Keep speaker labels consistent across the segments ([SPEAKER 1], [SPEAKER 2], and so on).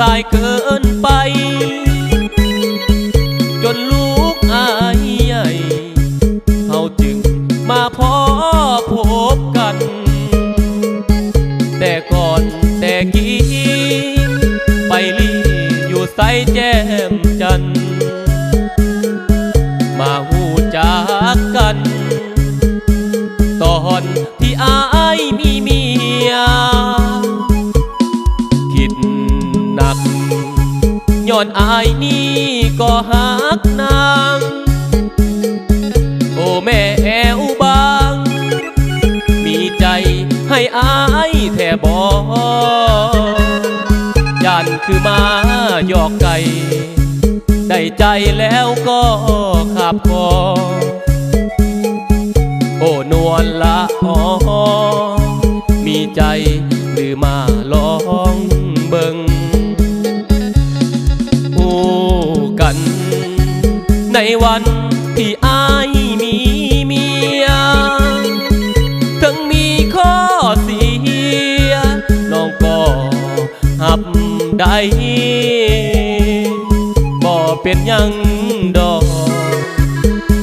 [SPEAKER 1] ตายเกินไป จนลูกอายใหญ่เขาจึงมาพอพบกัน แต่ก่อนแต่กี้ไปลีอยู่ใสแจ่มจัน มาหูจากกัน ตอนที่อายมีเมีย ย้อนอายนี่ก็หักนางโอ้แม่แอวบาง มีใจให้อายแท่บยันคือมาหยอกไก่ ได้ใจแล้วก็ขับคอ วันที่อายมีเมียถึงมีข้อเสีย น้องก็หับได้บ่เป็นยังดอก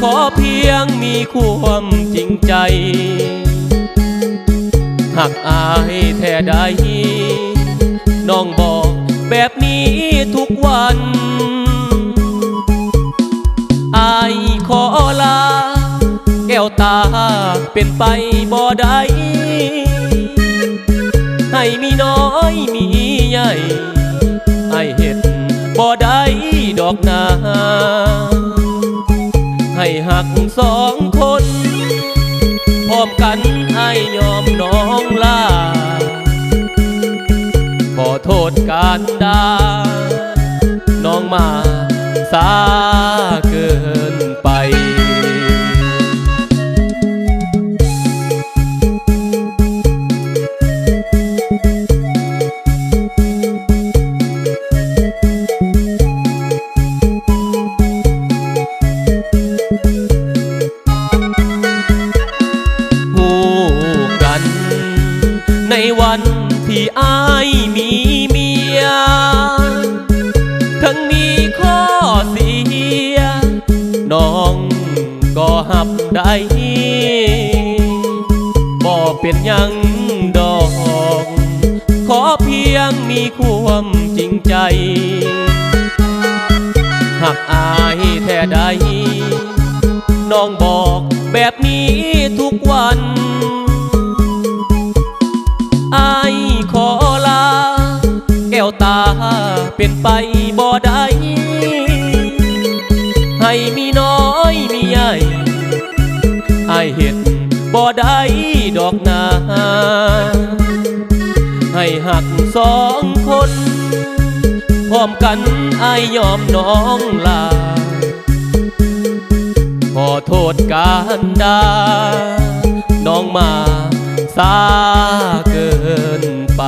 [SPEAKER 1] ขอเพียงมีความจริงใจ หักอายแท้ใดน้องบอกแบบนี้ทุกวันายขอลา แก้วตาเป็นไปบ่ได้ให้มีน้อยมีใหญ่ไอายเห็ดบ่ได้ดอกนา ให้หักสองคนพร้อมกันให้ยอมน้องลา ขอโทษการดาน้องมาสา ที่อายมีเมีย ทั้งมีข้อเสีย น้องก็หับได้บ่เป็นยังดอก ขอเพียงมีความจริงใจ หักอายแท้ใด น้องบอกแบบนี้ทุกวันอ เป็นไปบ่ได้ให้มีน้อยมีใหญ่อเห็นบ่ได้ดอกนา ให้หักสองคน พร้อมกันอายยอมน้องลา ขอโทษการดา น้องมาสาเกินไป